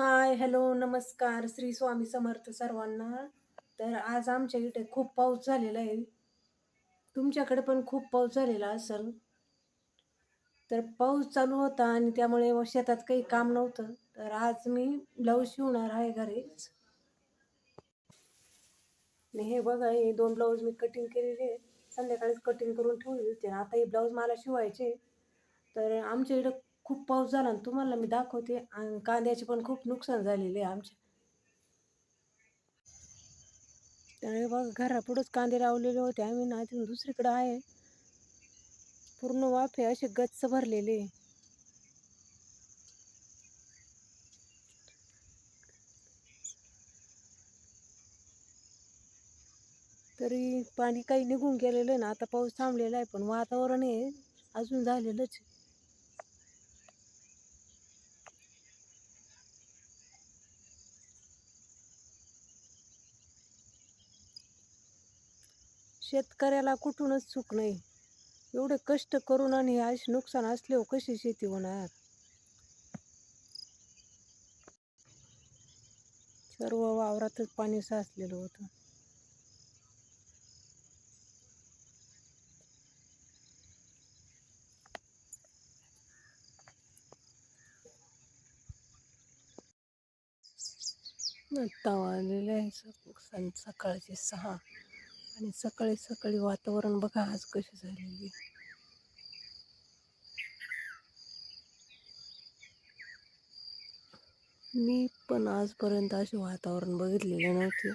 Hi hello नमस्कार. श्री स्वामी समर्थ सर्वांना. तर आज आमच्या इथे खूप पाऊस झालेला आहे. तुमच्याकडे पण खूप पाऊस झालेला असेल. तर पाऊस चालू होता आणि त्यामुळे शेतात काही काम नव्हतं. तर आज मी ब्लाऊज शिवणार आहे घरीच. हे बघा हे दोन ब्लाऊज मी कटिंग केलेले संध्याकाळीच कटिंग करून ठेवले होते आता हे ब्लाऊज मला शिवायचे तर आमच्या इकडं खूप पाऊस झाला ना तुम्हाला मी दाखवते. आणि कांद्याचे पण खूप नुकसान झालेले आहे आमच्या त्यामुळे बघा घरापुढंच कांदे लावलेले होते. आम्ही ना तिथून दुसरीकडं आहे. पूर्ण वाफे असे गच्च भरलेले तरी पाणी काही निघून गेलेलं आहे ना आता पाऊस थांबलेला आहे पण वातावरण आहे अजून झालेलंच शेतकऱ्याला कुठूनच चूक नाही. एवढे कष्ट करून आणि असे नुकसान असल्यावर हो, कशी शेती होणार? सर्व वावरातच पाणी साचलेलं होतं. तवा आलेले आहे सकाळचे सहा. आणि सकाळी सकाळी वातावरण बघा आज कशी झालेली. मी पण आजपर्यंत असे वातावरण बघितलेले नव्हते.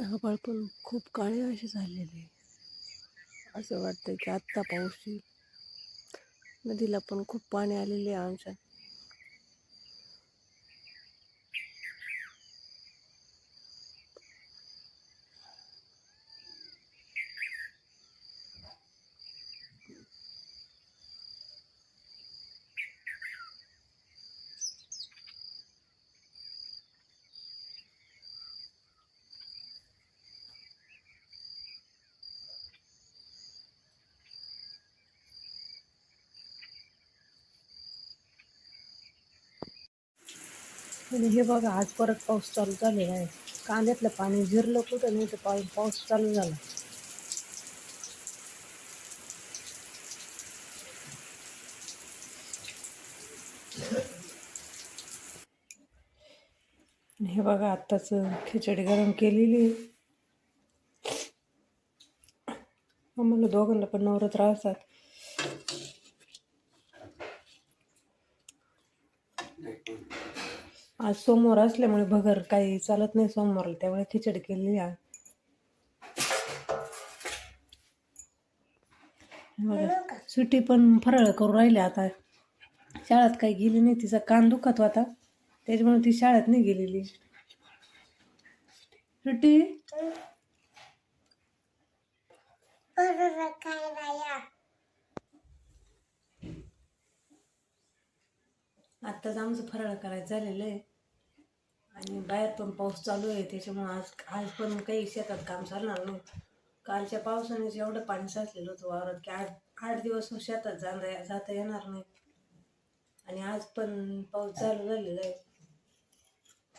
आभाळ पण खूप काळे असे झालेले. आहे. असं वाटतं की आत्ता पाऊस येईल. नदीला पण खूप पाणी आलेले आहे आमच्या. आणि हे बघा आज परत पाऊस चालू झालेला आहे. कांद्यातलं पाणी झिरलं कुठं नाही तर पाऊस पाऊस चालू झाला. हे बघा आत्ताच खिचडी गरम केलेली. आम्हाला दोघांना पण नवरात्र असतात आज सोमवार असल्यामुळे भगर काही चालत नाही सोमवारला त्यामुळे खिचडी केलेली आहे. बघा, सुट्टी पण फराळ करून राहिली आता. शाळेत काही गेली नाही तिचा कान दुखत होता. त्याच्यामुळे ती शाळेत नाही गेलेली. सुट्टी? आत्ताच आमचं फराळ करायचं झालेलं आहे. आणि बाहेर पण पाऊस चालू आहे त्याच्यामुळे आज आज पण काही शेतात काम चालणार नाही कालच्या पावसानेच एवढं पाणी साचलेलं होतं वावरात की आठ आठ दिवस शेतात जाणार जाता येणार नाही. आणि आज पण पाऊस चालू झालेला आहे.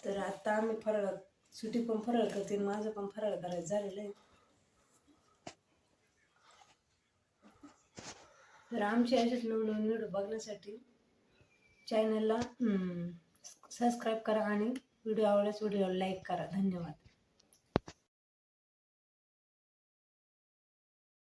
तर आता आम्ही फराळ सुटी पण फराळ करते आणि माझं पण फराळ करायचं झालेलं आहे. तर आमचे असेच नवनवीन व्हिडिओ बघण्यासाठी चॅनलला सबस्क्राईब करा आणि व्हिडिओ आवडल्यास व्हिडिओला लाईक करा. धन्यवाद.